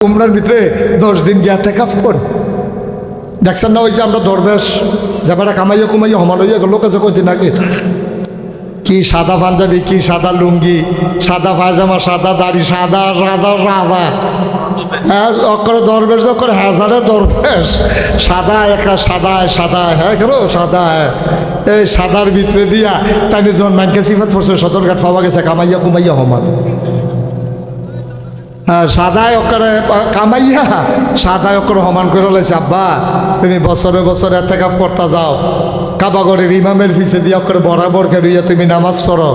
উমরার ভিতরে দশ দিন গিয়া কাফ কর। দেখছেন না ওই যে আমরা দরবেশ যাবারা কামাইয়া কুমাইয়া গেল লোকে কদিন আগে কি সাদা পাঞ্জাবি কি সাদা লুঙ্গি সাদা পায়জামা সাদা দাড়ি সাদা সাদা সাদা। হ্যাঁ দরবেশ অক্ষরে হাজারের দরবেশ সাদা একা সাদা সাদা হ্যাঁ কেন সাদা হ্যাঁ এই সাদার ভিতরে দিয়া তাই যখন মাইকে সিফাত পড়ছে সদরঘাট পাওয়া গেছে কামাইয়া কুমাইয়া হ্যাঁ, সাদায় অকরে কামাইয়া সাদায় অকরে সমান করে লাইছে আব্বা তুমি বছরে বছরে এতে কাপ করতে যাও। কাবাগরের ইমামের পিছে দিয়ে অকরে বরাবর খেলিয়া তুমি নামাজ পড়ো।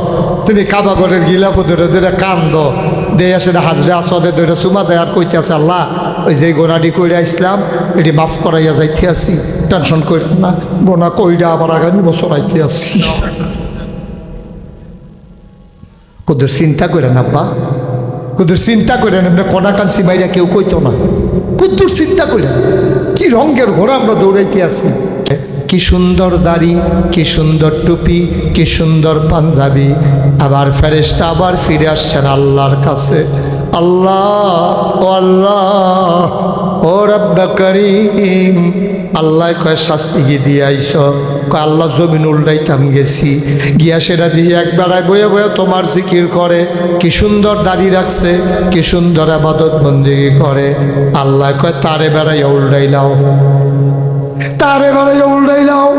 তুমি কাবাগরের গিলাফ ধরে ধরে কান্দ। দে আসে হাজরে আসদে ধরে সুমা দেয় আর কইতে আছে আল্লাহ ওই যে গোনাডি কইরা ইসলাম এটি মাফ করাইয়া যাইতে আসি। টেনশন করি না গোনা কইরা আবার আগামী বছর আইতে আসি। কোদের চিন্তা করে না আব্বা কুদুর চিন্তা করে এমনি কনাকান সিমাইরা কেউ কইতো না। কুদ্দুর চিন্তা করে কি রঙের ঘোড়া আমরা দৌড়াইতে আছি কি সুন্দর দাড়ি, কি সুন্দর টুপি, কি সুন্দর পাঞ্জাবি, আবার ফেরেশতা আবার ফিরে আসছেন আল্লাহর কাছে। আল্লাহ, ও আল্লাহ, ও রব্বা করিম, আল্লাহ কয় শাস্তি গিয়ে দিয়ে আইস? আল্লাহ জমিন উল্টাইতাম গেছি। গিয়া সেটা দিয়ে এক বেড়ায় বয়ে বয়ে তোমার জিকির করে। কি সুন্দর দাড়ি রাখছে, কি সুন্দর আবাদত বন্দিগি করে। আল্লাহ কয়, তারে বেড়াইয়া উল্টাইলাও তারে বেড়াইয়া উল্টাইলাও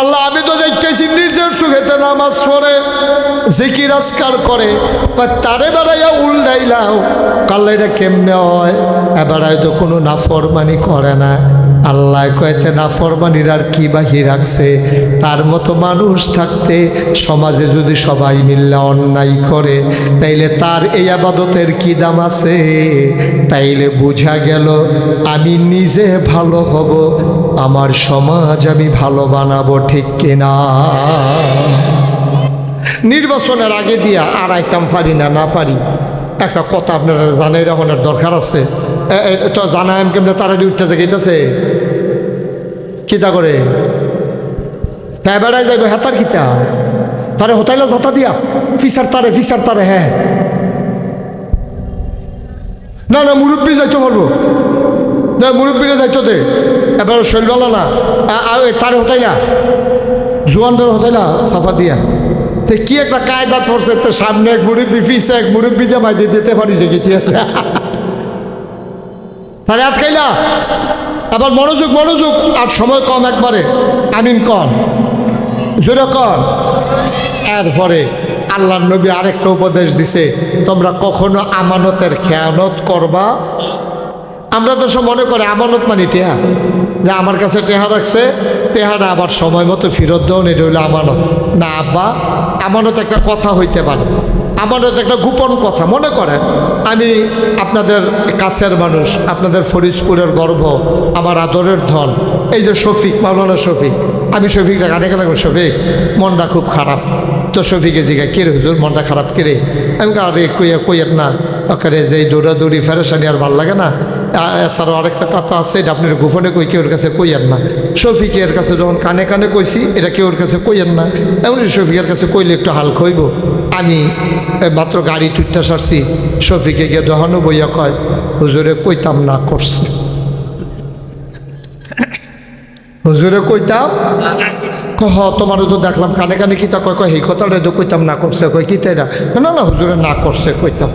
আল্লাহ, আমি তো দেখতেছি নিজের সুখেতে নামাজ পড়ে, জিকির আজকার করে। তারে বেড়াইয়া উল্টাইলাও কাল্লা এটা কেমনে হয়? এবারায় তো কোনো নাফরমানি করে না। আল্লাহ কয়েতে নাফরমানির আর কি বাহি রাখছে? তার মতো মানুষ থাকতে সমাজে যদি সবাই মিল্লা অন্যায় করে, তাইলে তার এই আবাদতের কি দাম আছে? তাইলে বুঝা গেল, আমি নিজে ভালো হব, আমার সমাজ আমি ভালো বানাবো, ঠিক কিনা? নির্বাচনের আগে দিয়া আর আইতাম পারি না না পারি। একটা কথা আপনারা জানাই রাখনের দরকার আছে। তো তারা উঠতে গেতেছে কিতা করে? তাই বেড়ায় যাইবে হেতার কিতা তারে হোতাইলে যাতা দিয়া, ফিসার তারে ফিসার তারে হ্যাঁ। না না, মুরব্বী যাইতে পারব না, মুরব্বীরা যাইতো দে। এবার শৈলবালা না আর তারে হতাই না। জোয়ান ধরে হতাই না, সাফা দিয়া। তো কি একটা কায়দা ধরছে, তো সামনে এক মুরব্বী ফিসে এক মুরব্বী দিয়ে দিতে পারি যে গীতি আছে। তাহলে আটকাইলা আবার মনোযোগ মনোযোগ আর সময় কম একবারে। আমিন কন। জোরে কন। এরপরে আল্লাহ নবী আরেকটা উপদেশ দিছে, তোমরা কখনো আমানতের খেয়ানত করবা? আমরা তো সব মনে করে, আমানত মানে টেহা। যে আমার কাছে টেহা রাখছে, টেহাটা আবার সময় মতো ফেরত দেওয়া এটা হইল আমানত। না, আব্বা, আমানত একটা কথা হইতে পারে। আমানত একটা গোপন কথা, মনে করেন, আমি আপনাদের কাছের মানুষ, আপনাদের ফরিদপুরের গর্ব, আমার আদরের ধন। এই যে শফিক, মাওলানা শফিক, আমি শফিকটা গানে গেলাম শফিক, মনটা খুব খারাপ। তো শফিকে জিগা কে হুজুর, মনটা খারাপ কে রে? আমি আরে কইয়া কইয়ের না? ওখানে যে দৌড়াদৌড়ি ফেরেসানি আর ভালো লাগে না? এছাড়াও আরেকটা কথা আছে, এটা আপনি গোপনে কই, কেউর কাছে কইয়েন না? শফিকের কাছে যখন কানে কানে কইছি, এটা কেউর কাছে কইয়েন না? এমন শফিকের কাছে কইলে একটু হাল খইব। আমি মাত্র গাড়ি তুইতে সারছি, শফিকে গিয়ে দহানো বইয়া কয়, হুজুরে কইতাম না করছে। হুজুরে কইতাম, কহ তোমার তো দেখলাম, কানে কানে কিতা কয় কয় এই কথাটা তো কইতাম না করছে, কয় কিতা এটা? না না, হুজুরে না করছে, কইতাম।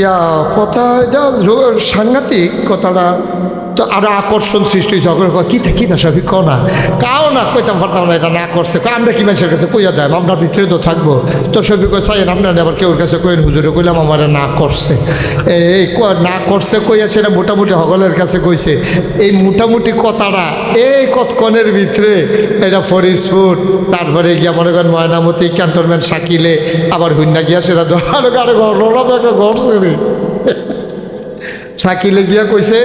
ইয়া, কথা এটা সাংঘাতিক কথাটা তো আরও আকর্ষণ সৃষ্টি হয়েছে অগ্র কয়, কিতা কিতা সবই ক না। কাও না, কইতাম পারতাম না, এটা না করছে। আমরা কি মানুষের কাছে কইয়া দেয় আমরা ভিতরে তো থাকব। তো সবই কই চাই আপনার আবার কেউর কাছে কইন হুজুরে কইলাম আমার না করছে। এই ক- না করছে কইয়া সেটা মোটামুটি হগলের কাছে কইছে। এই মোটামুটি কথাটা এই কতক্ষণের ভিতরে এটা ফরিদপুর তারপরে গিয়া মনে করেন ময়নামতি, ক্যান্টনমেন্ট সাকিলে আবার হুন্না গিয়া সেটা আরও কারও ঘর একটা ঘর ছেড়ে সাকিলে গিয়া কইছে,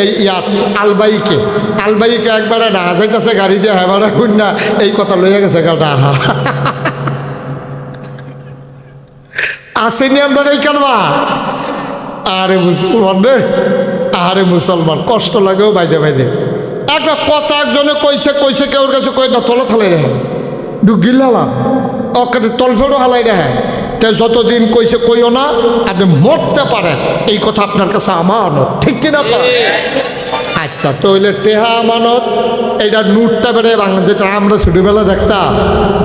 এই ইয়াত আলবাইকে। আলবাইকে একবারে না যাইতেছে, গাড়ি দিয়ে হেবারে হুন্না এই কথা লইয়া গেছে গাড়া আহা আসেনি আমরা এই কারবা আরে মুসলমান রে, আরে মুসলমান, কষ্ট লাগেও বাইদে বাইদে। একটা কথা একজনে কইছে কইছে কেউর কাছে কই না, তলে থালাই রে। ঢুকিলাম ওকে তলফেরও হালাই রে। তে যতদিন কইছে কইও না, আপনি মরতে পারেন এই কথা আপনার কাছে আমানত ঠিক কিনা? আচ্ছা তাহলে টেহা আমানত এইটা নোটটা বেড়ে বাংলা যেটা আমরা ছোটোবেলা দেখতাম,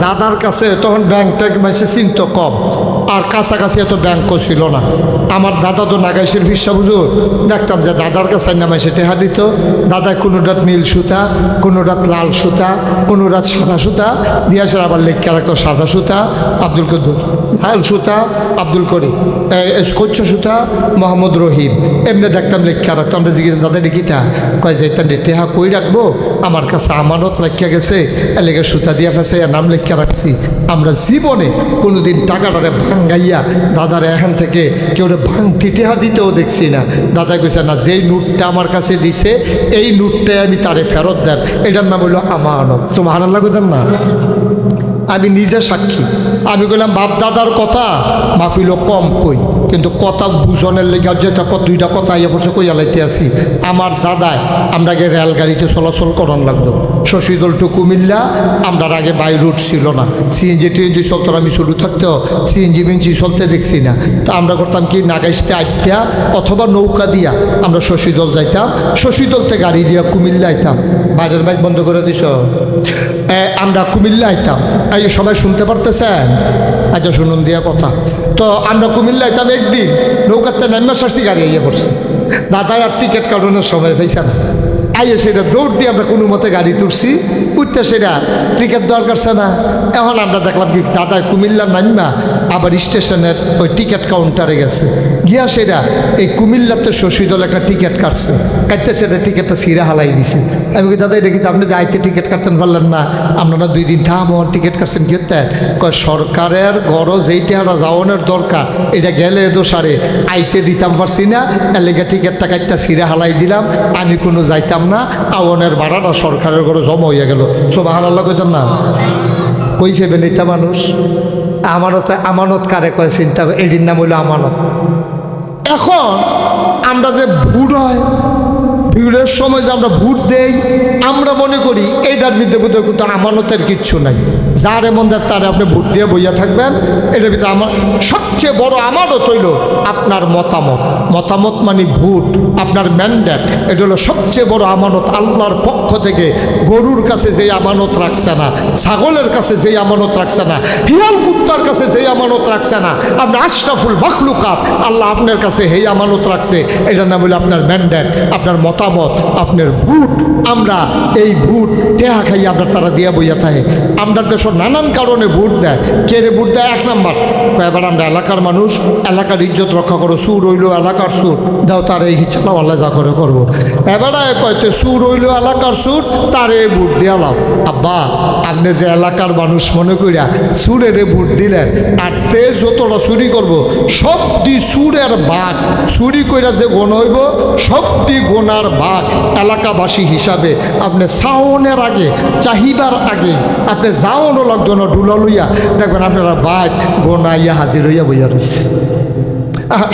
দাদার কাছে তখন ব্যাংক ট্যাঙ্ক মাসে চিন্ত কম আর কাছাকাছি এত ব্যাংকও ছিল না। আমার দাদা তো নাগাইশের ভিসা বুঝুর দেখতাম যে দাদার কাছে না মাসে টেহা দিত। দাদা কোনোটাত নীল সুতা কোনোটাত লাল সুতা কোনোটাত সাদা সুতা। দিয়ে আসে আবার লেখা রাখতো সাদা সুতা, আব্দুল কদ্দুর। লাল সুতা, আব্দুল করিম। কচ্ছ সুতা, মোহাম্মদ রহিম। এমনি দেখতাম লেখা রাখতো আমরা জিজ্ঞেস দাদা দেখিতা কয় যে তার টেহা কই রাখব? আমার কাছে আমানত রাখিয়া গেছে। এলাকা সুতা দিয়া ফেসে নাম লেখা রাখছি। আমরা জীবনে কোনোদিন টাকাটারে ভাঙ্গাইয়া দাদার এখান থেকে কেউ ভাঙতি টেহা দিতেও দেখছি না। দাদা কইছে, না, যেই নোটটা আমার কাছে দিছে, এই নোটটাই আমি তারে ফেরত দেন এটার নাম হলো আমানত। তো আল্লাহ না? আমি নিজে সাক্ষী। আমি বললাম বাপ দাদার কথা মাফিল কম কই। কিন্তু কথা বুঝনের লেগে যেটা দুইটা কথা ইয়ে পড়ছে কই আলাইতে আসি আমার দাদায় আমরাকে রেলগাড়িতে চলাচল করান লাগল। শশীদল টু কুমিল্লা আমরা আগে বাই রুট ছিল না। সিএনজি টিএনজি চলতো আমি শুরু থাকতেও সিএনজি মিনজি চলতে দেখছি না। তো আমরা করতাম কি নাগাইশতে আটটা অথবা নৌকা দিয়া আমরা শশীদল যাইতাম। শশীদলতে গাড়ি দিয়া কুমিল্লা আইতাম। বাইরের বাইক বন্ধ করে এ, আমরা কুমিল্লা আইতাম। এই সবাই শুনতে পারতেছেন? আচ্ছা শুনুন দিয়া কথা। তো আমরা কুমিল্লায় আইতাম একদিন, নৌকাতে নাম্বার সারছি গাড়ি ইয়ে পড়ছে। দাদাই আর টিকিট কাটানোর সময় পেয়েছে না। আইয়ে সেটা দৌড় দিয়ে আমরা কোনো মতে গাড়ি তুলছি, উঠতে সেটা টিকিট দরকার না। এখন আমরা দেখলাম কি দাদা কুমিল্লা নামা আবার স্টেশনের ওই টিকিট কাউন্টারে গেছে। গিয়া সেটা এই কুমিল্লাতে শশীদল একটা টিকিট কাটছে। কাটতে সেটা টিকিটটা সিরা হালাই দিছে। আমি দাদা, এটা কিন্তু আপনি দায়িত্বে টিকিট কাটতেন পারলেন না? আপনারা দুই দিন থাম টিকিট কাটছেন কি কয়, সরকারের গরজ এইটা আমরা যাওয়ানোর দরকার। এটা গেলে দোষারে আইতে দিতাম পারছি না। এর লেগে টিকিটটা কাটটা সিরা হালাই দিলাম। আমি কোনো যাইতাম না। আওয়ানের ভাড়াটা সরকারের ঘরে জমা হইয়া গেল। সব আল্লাহ কইতেন না। কই সেবেন এটা মানুষ? আমানত আমানত কারে কয় চিন্তা এটির নাম হইল আমানত। এখন আমরা যে বুড় হয় ভিড়ের সময় যে আমরা ভোট দেই, আমরা মনে করি এইটার মধ্যে বোধহয় কিন্তু আমানতের কিচ্ছু নাই। যার এমন দেয় তারে আপনি ভোট দিয়ে বইয়া থাকবেন এটার ভিতরে আমার সবচেয়ে বড় আমানত হইল আপনার মতামত। মতামত মানে ভোট, আপনার ম্যান্ডেট। এটা হলো সবচেয়ে বড় আমানত আল্লাহর পক্ষ থেকে। গরুর কাছে যেই আমানত রাখছে না, ছাগলের কাছে যেই আমানত রাখছে না, হিয়াল কুত্তার কাছে যেই আমানত রাখছে না, আপনি আশরাফুল মখলুকাত, আল্লাহ আপনার কাছে হেই আমানত রাখছে। এটা না বলে আপনার ম্যান্ডেট, আপনার মতামত। আপনার ভোট আমরা এই ভোট টেহা খাই আমরা তারা দিয়া বইয়া থাকে। আমরা দেশের নানান কারণে ভোট দেয়। কে রে ভোট দেয়? এক নাম্বার। এবার আমরা এলাকার মানুষ, এলাকার ইজ্জত রক্ষা করো, সুর হইল এলাকার সুর। দাও তার এই ইচ্ছা আল্লাহ যা করে করব। এবারে কয়তে সুর হইল এলাকার সুর, তার তারে ভোট দিয়ালাম আব্বা, আপনি যে এলাকার মানুষ মনে করিয়া সুরের ভোট দিলেন, আর তে যতটা চুরি করব সব দি সুরের ভাগ চুরি কইরা যে গোন হইব সব দি গোনার ভাগ এলাকাবাসী হিসাবে আপনি সাউনের আগে, চাহিবার আগে আপনি যাওয়ানো লোকজন ডুলা লইয়া দেখবেন আপনারা বাঘ গোনা ইয়া হাজির হইয়া বইয়া রয়েছে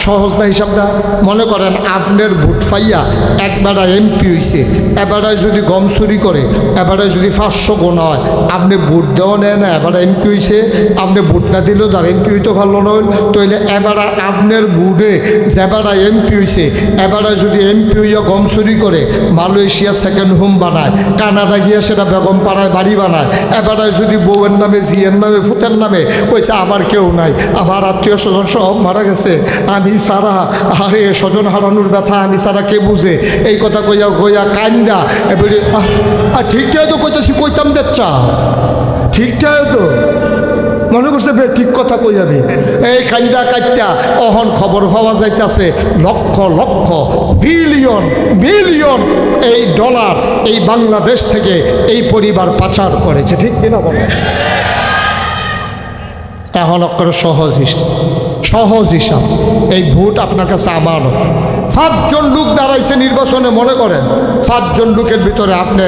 সহজ না হিসাবটা। মনে করেন আপনার ভোট ফাইয়া একবারা এমপি হইছে এবারে যদি গম চুরি করে এবারে যদি পাঁচশো গোনা হয়, আপনি ভোট দেওয়া নেয় না এবারে এমপি হইছে, আপনি ভোট না দিলেও তার এমপি হইতে ভালো নয় তাইলে এবারে আপনার ভোটে যেবারা এমপি হইছে এবারে যদি এমপি হইয়া গম চুরি করে, মালয়েশিয়া সেকেন্ড হোম বানায়, কানাডা গিয়ে সেটা বেগম পাড়ায় বাড়ি বানায় এবারে যদি বউয়ের নামে জিয়ের নামে, ফুতের নামে, কইছে, আমার কেউ নাই, আমার আত্মীয় স্বজন সব মারা গেছে আমি সারা আরে স্বজন হারানোর ব্যথা আমি সারা কে বুঝে? এই কথা কইয়া কইয়া কান্দা এবারে আহ, ঠিকঠাক তো কইতেছি কইতাম দেখছা ঠিকঠাক তো। মনে করছে বে ঠিক কথা কই যাবে এই কান্দা কাটটা অহন খবর পাওয়া যাইতাছে লক্ষ লক্ষ বিলিয়ন বিলিয়ন এই ডলার এই বাংলাদেশ থেকে এই পরিবার পাচার করেছে ঠিক কিনা বলো? এখন অক্ষর সহজ হিসাব সহজ হিসাব। এই ভোট আপনার কাছে আমার। সাতজন লোক দাঁড়াইছে নির্বাচনে, মনে করেন? সাতজন লোকের ভিতরে আপনি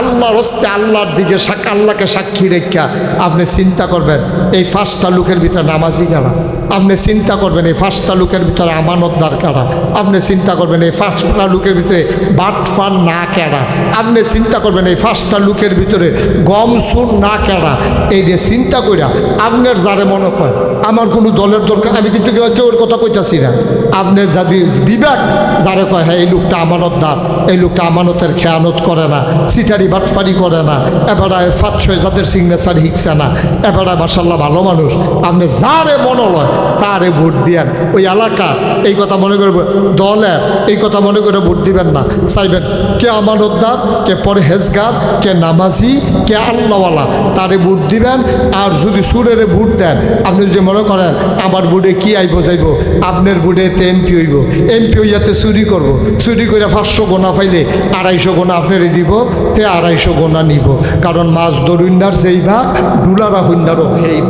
আল্লাহর হস্তে আল্লাহর দিকে আল্লাহকে সাক্ষী রেখা আপনি চিন্তা করবেন, এই ফার্স্টটা লোকের ভিতরে নামাজই গেলাম আপনি চিন্তা করবেন, এই পাঁচটা লোকের ভিতরে আমানত আমানতদার কেডা আপনি চিন্তা করবেন, এই পাঁচটা লোকের ভিতরে বাট ফান না কেডা আপনি চিন্তা করবেন, এই পাঁচটা লোকের ভিতরে গম সুর না কেডা এই যে চিন্তা কইরা আপনার যারে মনে করেন আমার কোনো দলের দরকার, আমি কিন্তু কেউ কেউর কথা কইতাছি না। আপনার যদি বিবেক যারে কয় হ্যাঁ এই লোকটা আমানত আমানতদার এই লোকটা আমানতের খেয়ানত করে না, সিটারি বাটফারি করে না, এবারে ফাত ছয় যাদের সিগনেচার হিকছে না, এবারে মাসাল্লাহ ভালো মানুষ। আপনি যারে মনে লয় তারে ভোট দিয়েন? ওই এলাকা, এই কথা মনে করে দলের এই কথা মনে করে ভোট দিবেন না। চাইবেন কে আমার আমানতদার, কে পরহেজগার, কে নামাজি, কে আল্লাহওয়ালা। তারে ভোট দিবেন, আর যদি সুরেরে ভোট দেন, আপনি যদি মনে করেন, আমার বুড়ে কি আইব যাইব? আপনার বুড়ে তে এমপি হইব। এমপি হইয়াতে চুরি করব। চুরি করে পাঁচশো গোনা পাইলে আড়াইশো গোনা আপনারে দিব, তে আড়াইশো গোনা নিব। কারণ মাছ দরুন্ডার যেই ভাগ ডুলারা হুন্ডারও সেই।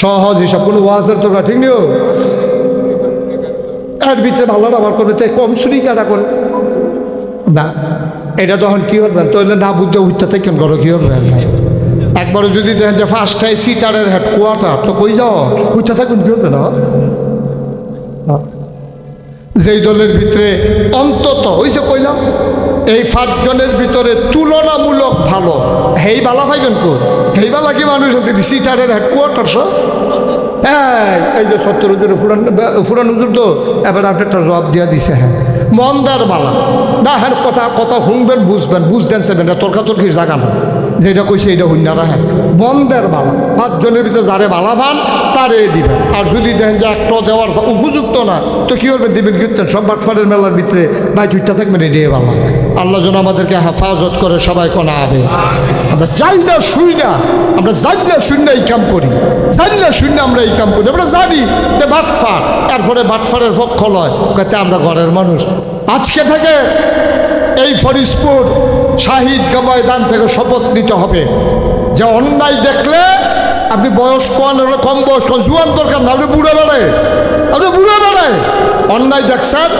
সহজ হিসাব, কোনো ওয়াজের তো ঠিক নিও? এর ভিতরে আল্লাহ আবার করবে, তাই কম শুনি কাটা করে। না, এটা তখন কী করবেন তো না বুঝতে উঠতে থাকেন করো কী করবেন একবারও যদি দেখেন যে ফার্স্ট টাইম সিটারের হেড কোয়ার্টার তো কই যাও? উঠতে থাকুন, কী করবে না? যেই দলের ভিতরে অন্তত যে কইলাম, এই পাঁচজনের ভিতরে তুলনামূলক ভালো। হেই বালা পাইবেন কোন হেই বালা কি মানুষ আছে? সিটারের হেড কোয়ার্টার সব হ্যাঁ? এই যে সত্তর হুজুর, ফুরান ফুরান হুজুর তো, এবার আপনি একটা জবাব দিয়া দিছে হ্যাঁ। মন্দার বালা। না হ্যাঁ কথা কথা শুনবেন, বুঝবেন বুঝতেন সেবেন তর্কাতর্কির জায়গা না। যেটা কইছে এটা হুন্যারা হ্যাঁ। বন্দের বালা। পাঁচজনের ভিতরে যারে বালা পান তারে দিবেন। আর যদি দেখেন যে একটা দেওয়ার উপযুক্ত না, তো কি করবেন? দিবেন কীর্তন সব বাটফারের মেলার ভিতরে ভাই তুইটা থাকবেন, এটাই বালা আল্লাহ যেন আমাদেরকে হেফাজত করে, সবাই কোনা হবে আমরা যাই না, শুই না। আমরা যাই না, শুই না, এই কাম করি। জানি না, শুই না, আমরা এই কাম করি। আমরা জানি যে বাটফার, এরপরে বাটফারের পক্ষ লয়। কাতে আমরা ঘরের মানুষ। আজকে থেকে এই ফরিদপুর শাহিদ ময়দান থেকে শপথ নিতে হবে। যে অন্যায় দেখলে আপনি বয়স্ক কম কম বয়স কম জুয়ান দরকার না, আপনি বুড়ে বেড়ায় আপনি বুড়ে বেড়ায় অন্যায় দেখছেন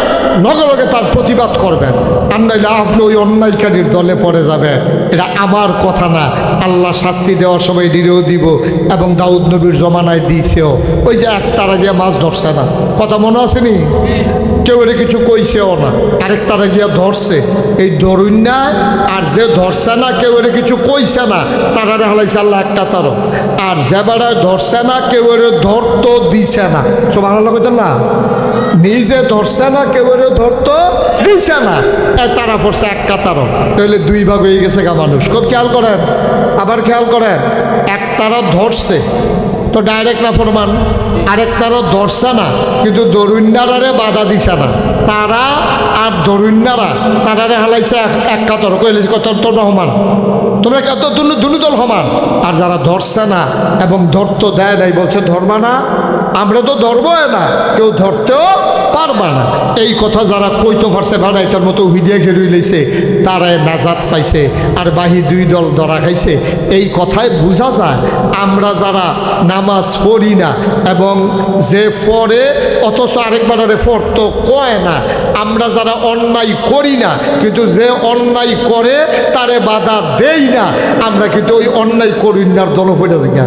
লগে লগে তার প্রতিবাদ করবেন। আর নাইলে আপনি ওই অন্যায়কারীর দলে পড়ে যাবে। এটা আমার কথা না। আল্লাহ শাস্তি দেওয়ার সময় দিলেও দিব এবং দাউদ নবীর জমানায় দিয়েছেও ওই যে এক তারা গিয়ে মাছ ধরছে না। কথা মনে আসেনি কেউ এটা কিছু কইছেও না। আরেক তারা গিয়া ধরছে। এই ধরুন না, আর যে ধরছে না, কেউ এটা কিছু কইছে না, তারা হালাইছে আল্লাহ একটা তারও আর যে বেড়ায় ধরছে না, কেউ এর ধরতো দিছে না। সব আল্লাহ কইতেন না? নিজে ধরছে না, কেউ এর ধরতো দিছে না। এ তারা পড়ছে এক কাতারও। তাহলে দুই ভাগ হয়ে গেছে গা মানুষ। খুব খেয়াল করেন, আবার খেয়াল করেন, এক তারা ধরছে। তো ডাইরেক্ট না ফরমান? আরেকটারও ধরছে না, কিন্তু দরুন্যারে বাধা দিছে না। তারা আর দরুন্যারা তারারে হালাইছে এক এক কাতর কইলে কত তোর সমান? তোমরা কত দুনু দল সমান। আর যারা ধরছে না এবং ধরতো দেয় নাই, বলছে ধরবা না আমরা তো ধরবো না, কেউ ধরতেও পারবা না। এই কথা যারা কইতো পারছে ভাড়াই তার মতো হুইদিয়া ঘেরুই লইছে তারাই নাজাত পাইছে, আর বাহি দুই দল ধরা খাইছে। এই কথায় বোঝা যায়, আমরা যারা নামাজ পড়ি না, এবং যে পড়ে, অথচ আরেকবারে তো কয় না, আমরা যারা অন্যায় করি না, কিন্তু যে অন্যায় করে, তারে বাধা দেই না, আমরা কিন্তু ওই অন্যায় করি না দল পড়ে থাকি